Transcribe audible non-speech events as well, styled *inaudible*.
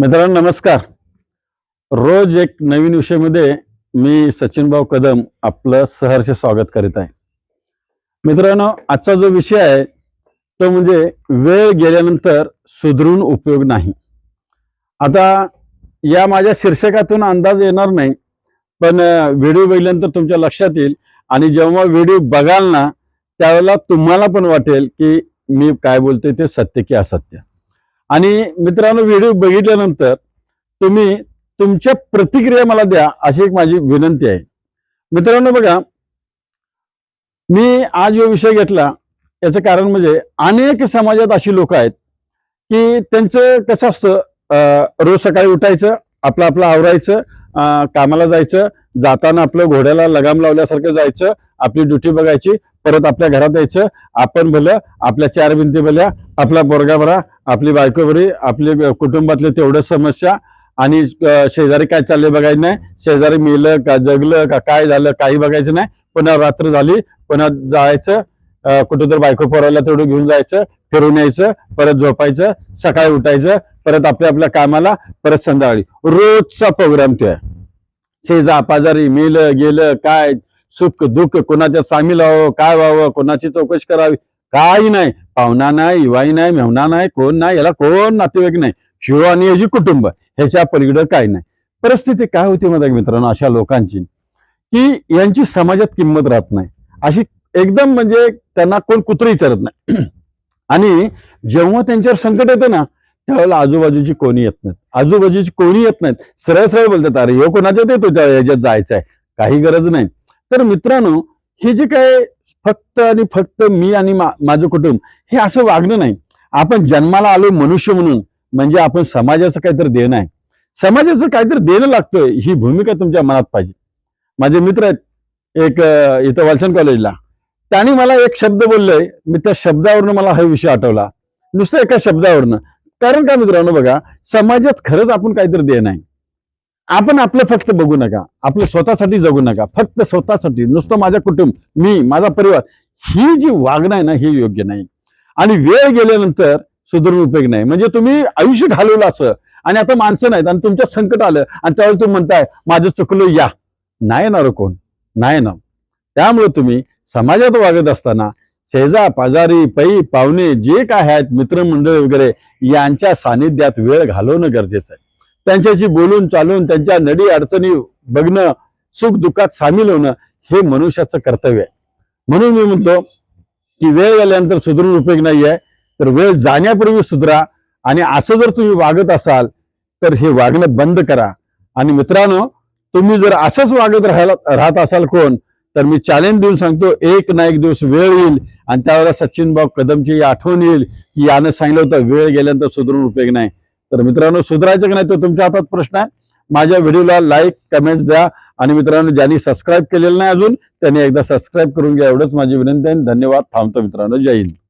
मित्रांनो नमस्कार. रोज एक नवीन विषयामध्ये मी सचिनभाऊ कदम आपलं सहर्ष स्वागत करीत आहे. मित्रांनो आजचा जो विषय आहे तो म्हणजे वेळ गेल्यानंतर सुधरून उपयोग नाही. आता या माझ्या शीर्षकातून अंदाज येणार नाही पण व्हिडिओ बघितल्यानंतर तुमच्या लक्षात येईल आणि जेव्हा व्हिडिओ बघाल ना त्यावेळेला तुम्हाला पण वाटेल की मी काय बोलतोय ते सत्य की असत्य. आणि मित्रांनो व्हिडिओ बघितल्यानंतर तुम्ही तुमच्या प्रतिक्रिया मला द्या अशी एक माझी विनंती आहे. मित्रांनो बघा मी आज जो विषय घेतला याचं कारण म्हणजे अनेक समाजात अशी लोक आहेत की त्यांचं कसं असतं रोज सकाळी उठायचं आपलं आपलं आवरायचं अं, कामाला जायचं जाताना आपलं घोड्याला लगाम लावल्यासारखं जायचं आपली ड्युटी बघायची परत आपल्या घरात यायचं. आपण भलं आपल्या चार भिंती भल्या आपला बोरगा भरा आपली बायको बरी आपली कुटुंबातले तेवढं समस्या. आणि शेजारी काय चाललंय बघायचं नाही. शेजारी मेलं का जगलं का काय झालं काही बघायचं नाही. पुन्हा रात्र झाली पुन्हा जायचं. कुठं तर बायको पोरायला तेवढं घेऊन जायचं फिरून यायचं परत झोपायचं सकाळी उठायचं परत आपल्या आपल्या कामाला परत संध्याकाळी. रोजचा प्रोग्राम ते शेजा पाजारी मेलं गेलं काय सुख दुःख कोणाच्या सामील व्हावं काय व्हावं कोणाची चौकशी करावी? काही नाही. पाहुणा नाही युवाई नाही मेहना नाही कोण नाही याला कोण नातेवाईक नाही. शिव आणि याची कुटुंब ह्याच्या पलीकडं काय नाही. परिस्थिती काय होती माझ्या मित्रांनो अशा लोकांची? की यांची समाजात किंमत राहत नाही. अशी एकदम म्हणजे त्यांना कोण कुत्र विचारत नाही. *clears throat* आणि जेव्हा त्यांच्यावर संकट येतं ना त्यावेळेला आजूबाजूची कोणी येत नाहीत. आजूबाजूची कोणी येत नाहीत. सरळ सरळ बोलतात अरे हे कोणाच्यात येतो त्या याच्यात जायचं आहे काही गरज नाही. तर मित्रांनो हे जे काय फक्त आणि फक्त मी आणि माझं कुटुंब हे असं वागणं नाही. आपण जन्माला आलो मनुष्य म्हणून म्हणजे आपण समाजाचं काहीतरी देणं आहे. समाजाचं काहीतरी देणं लागतोय ही भूमिका तुमच्या मनात पाहिजे. माझे मित्र आहेत एक इथं वालचंद कॉलेजला. त्यांनी मला एक शब्द बोललोय मी त्या शब्दावरनं मला हा विषय आठवला. नुसतं एका शब्दावरनं. कारण काय मित्रांनो बघा समाजात खरंच आपण काहीतरी देणं आहे. आपण आपलं फक्त बघू नका. आपलं स्वतःसाठी जगू नका. फक्त स्वतःसाठी. नुसतं माझं कुटुंब मी माझा परिवार ही जी वागणं आहे ना ही योग्य नाही. आणि वेळ गेल्यानंतर सुधारून उपयोग नाही. म्हणजे तुम्ही आयुष्य घालवलं असं आणि आता माणसं नाहीत आणि तुमच्या संकट आलं आणि त्यावेळी तुम्ही म्हणताय माझं चुकलो या. नाही येणार हो कोण? नाही येणार. त्यामुळे तुम्ही समाजात वागत असताना शेजा पाजारी पै पाहुणे जे काय आहेत मित्रमंडळ वगैरे यांच्या सानिध्यात वेळ घालवणं गरजेचं आहे. त्यांच्याशी बोलून चालून त्यांच्या नडी अडचणी बघणं सुख दुःखात सामील होणं हे मनुष्याचं कर्तव्य आहे. म्हणून मी म्हणतो की वेळ गेल्यानंतर सुधरून उपयोग नाही आहे. तर वेळ जाण्यापूर्वी सुधरा आणि असं जर तुम्ही वागत असाल तर हे वागणं बंद करा. आणि मित्रांनो तुम्ही जर असंच वागत राहायला राहत असाल कोण तर मी चॅलेंज देऊन सांगतो एक ना एक दिवस वेळ येईल. आणि त्यावेळेला सचिन भाऊ कदमची आठवण येईल की यानं सांगितलं होतं वेळ गेल्यानंतर सुधरून उपयोग नाही. तर मित्रांनो सुधारायचं की नाही तो तुमच्या हातात प्रश्न आहे. माझ्या व्हिडिओला लाईक कमेंट द्या. आणि मित्रांनो ज्यांनी सबस्क्राईब केलेलं नाही अजून त्यांनी एकदा सबस्क्राईब करून घ्या. एवढंच माझी विनंती आहे. धन्यवाद. थांबतो मित्रांनो. जय हिंद.